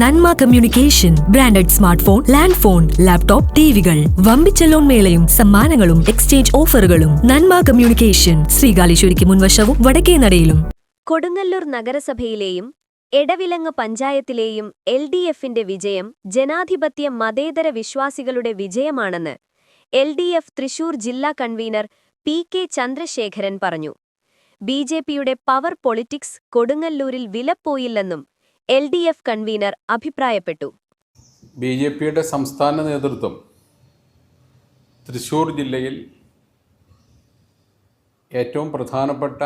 നന്മ communication branded smart phone land phone laptop ടിവികൾ. വമ്പിച്ച loan മേളയും സമ്മാനങ്ങളും എക്സ്ചേഞ്ച് ഓഫറുകളും. നന്മ കമ്മ്യൂണിക്കേഷൻ ശ്രീകാലേശ്വരിക്ക് മുൻവശവും വടക്കേ നടയിലും. കൊടുങ്ങല്ലൂർ നഗരസഭയിലെയും എടവിലങ്ങ് പഞ്ചായത്തിലെയും എൽ ഡി എഫിന്റെ വിജയം ജനാധിപത്യ മതേതര വിശ്വാസികളുടെ വിജയമാണെന്ന് എൽ ഡി എഫ് തൃശൂർ ജില്ലാ കൺവീനർ പി കെ ചന്ദ്രശേഖരൻ പറഞ്ഞു. ബി ജെ പിയുടെ പവർ പൊളിറ്റിക്സ് കൊടുങ്ങല്ലൂരിൽ വിലപ്പോയില്ലെന്നും എൽ ഡി എഫ് കൺവീനർ അഭിപ്രായപ്പെട്ടു. ബി ജെ പിയുടെ സംസ്ഥാന നേതൃത്വം തൃശൂർ ജില്ലയിൽ ഏറ്റവും പ്രധാനപ്പെട്ട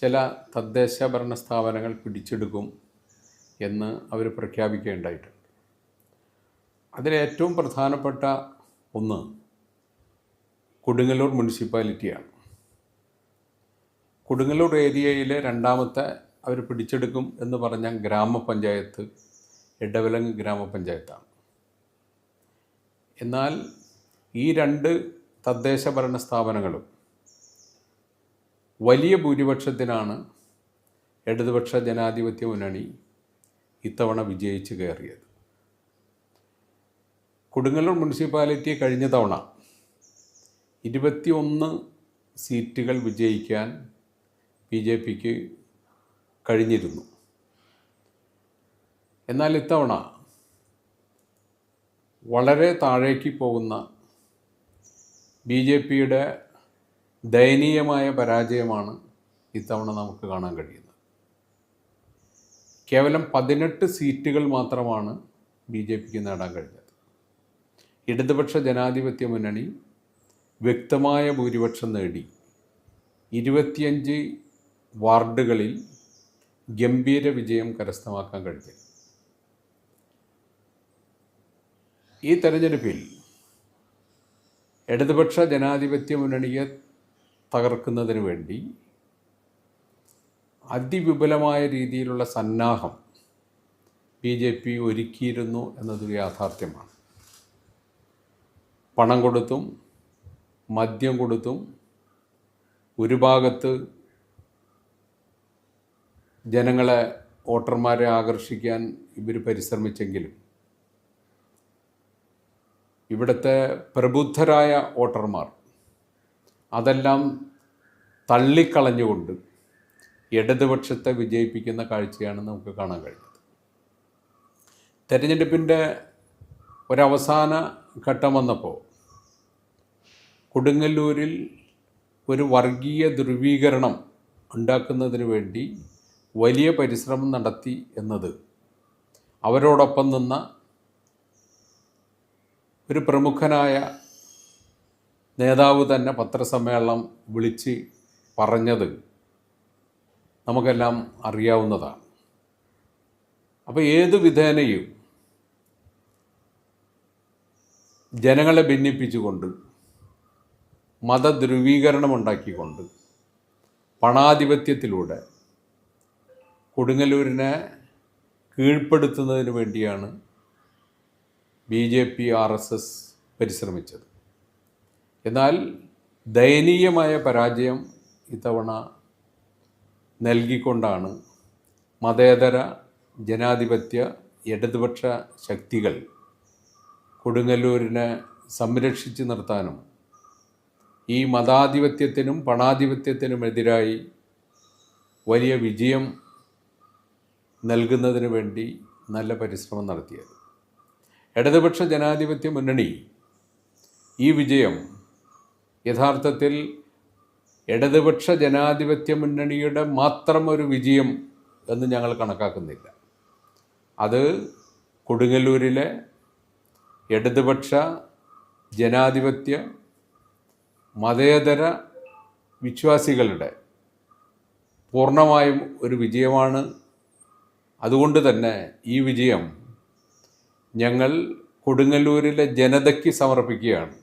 ചില തദ്ദേശ ഭരണ സ്ഥാപനങ്ങൾ പിടിച്ചെടുക്കും എന്ന് അവർ പ്രഖ്യാപിക്കുകയുണ്ടായിട്ടുണ്ട്. അതിലേറ്റവും പ്രധാനപ്പെട്ട ഒന്ന് കൊടുങ്ങല്ലൂർ മുനിസിപ്പാലിറ്റിയാണ്. കൊടുങ്ങല്ലൂർ ഏരിയയിലെ രണ്ടാമത്തെ അവർ പിടിച്ചെടുക്കും എന്ന് പറഞ്ഞ ഗ്രാമപഞ്ചായത്ത് ഇടവിലങ്ങ് ഗ്രാമപഞ്ചായത്താണ്. എന്നാൽ ഈ രണ്ട് തദ്ദേശ ഭരണ സ്ഥാപനങ്ങളും വലിയ ഭൂരിപക്ഷത്തിനാണ് ഇടതുപക്ഷ ജനാധിപത്യ മുന്നണി ഇത്തവണ വിജയിച്ച് കയറിയത്. കൊടുങ്ങല്ലൂർ മുനിസിപ്പാലിറ്റി കഴിഞ്ഞ തവണ ഇരുപത്തിയൊന്ന് സീറ്റുകൾ വിജയിക്കാൻ ബി ജെ പിക്ക് കഴിഞ്ഞിരുന്നു. എന്നാൽ ഇത്തവണ വളരെ താഴേക്ക് പോകുന്ന ബി ജെ പിയുടെ ദയനീയമായ പരാജയമാണ് ഇത്തവണ നമുക്ക് കാണാൻ കഴിയുന്നത്. കേവലം പതിനെട്ട് സീറ്റുകൾ മാത്രമാണ് ബി ജെ പിക്ക് നേടാൻ കഴിഞ്ഞത്. ഇടതുപക്ഷ ജനാധിപത്യ മുന്നണി വ്യക്തമായ ഭൂരിപക്ഷം നേടി. ഇരുപത്തിയഞ്ച് വാർഡുകളിൽ ഗംഭീര വിജയം കരസ്ഥമാക്കാൻ കഴിഞ്ഞു ഈ തെരഞ്ഞെടുപ്പിൽ ഇടതുപക്ഷ ജനാധിപത്യ മുന്നണിയെ തകർക്കുന്നതിന് വേണ്ടി അതിവിപുലമായ രീതിയിലുള്ള സന്നാഹം ബി ജെ പി ഒരുക്കിയിരുന്നു എന്നതൊരു യാഥാർത്ഥ്യമാണ്. പണം കൊടുത്തും മദ്യം കൊടുത്തും ഒരു ഭാഗത്ത് ജനങ്ങളെ വോട്ടർമാരെ ആകർഷിക്കാൻ ഇവർ പരിശ്രമിച്ചെങ്കിലും ഇവിടുത്തെ പ്രബുദ്ധരായ വോട്ടർമാർ അതെല്ലാം തള്ളിക്കളഞ്ഞുകൊണ്ട് ഇടതുപക്ഷത്തെ വിജയിപ്പിക്കുന്ന കാഴ്ചയാണ് നമുക്ക് കാണാൻ കഴിഞ്ഞത് തെരഞ്ഞെടുപ്പിന്റെ ഒരവസാന ഘട്ടം വന്നപ്പോൾ കൊടുങ്ങല്ലൂരിൽ ഒരു വർഗീയ ധ്രുവീകരണം ഉണ്ടാക്കുന്നതിന് വേണ്ടി വലിയ പരിശ്രമം നടത്തി എന്നത് അവരോടൊപ്പം നിന്ന ഒരു പ്രമുഖനായ നേതാവ് തന്നെ പത്രസമ്മേളനം വിളിച്ച് പറഞ്ഞത് നമുക്കെല്ലാം അറിയാവുന്നതാണ്. അപ്പോൾ ഏത് വിധേനയും ജനങ്ങളെ ഭിന്നിപ്പിച്ചുകൊണ്ട് മതധ്രുവീകരണം ഉണ്ടാക്കിക്കൊണ്ട് പണാധിപത്യത്തിലൂടെ കൊടുങ്ങല്ലൂരിനെ കീഴ്പ്പെടുത്തുന്നതിന് വേണ്ടിയാണ് B J P R S S പരിശ്രമിച്ചത്. എന്നാൽ ദയനീയമായ പരാജയം ഇത്തവണ നൽകിക്കൊണ്ടാണ് മതേതര ജനാധിപത്യ ഇടതുപക്ഷ ശക്തികൾ കൊടുങ്ങല്ലൂരിനെ സംരക്ഷിച്ചു നിർത്താനും ഈ മതാധിപത്യത്തിനും പണാധിപത്യത്തിനുമെതിരായി വലിയ വിജയം നൽകുന്നതിന് വേണ്ടി നല്ല പരിശ്രമം നടത്തിയത്. ഇടതുപക്ഷ ജനാധിപത്യ മുന്നണി ഈ വിജയം യഥാർത്ഥത്തിൽ ഇടതുപക്ഷ ജനാധിപത്യ മുന്നണിയുടെ മാത്രം ഒരു വിജയം എന്ന് ഞങ്ങൾ കണക്കാക്കുന്നില്ല. അത് കൊടുങ്ങല്ലൂരിലെ ഇടതുപക്ഷ ജനാധിപത്യ മതേതര വിശ്വാസികളുടെ പൂർണമായും ഒരു വിജയമാണ് അതുകൊണ്ട് തന്നെ ഈ വിജയം ഞങ്ങൾ കൊടുങ്ങല്ലൂരിലെ ജനതയ്ക്ക് സമർപ്പിക്കുകയാണ്.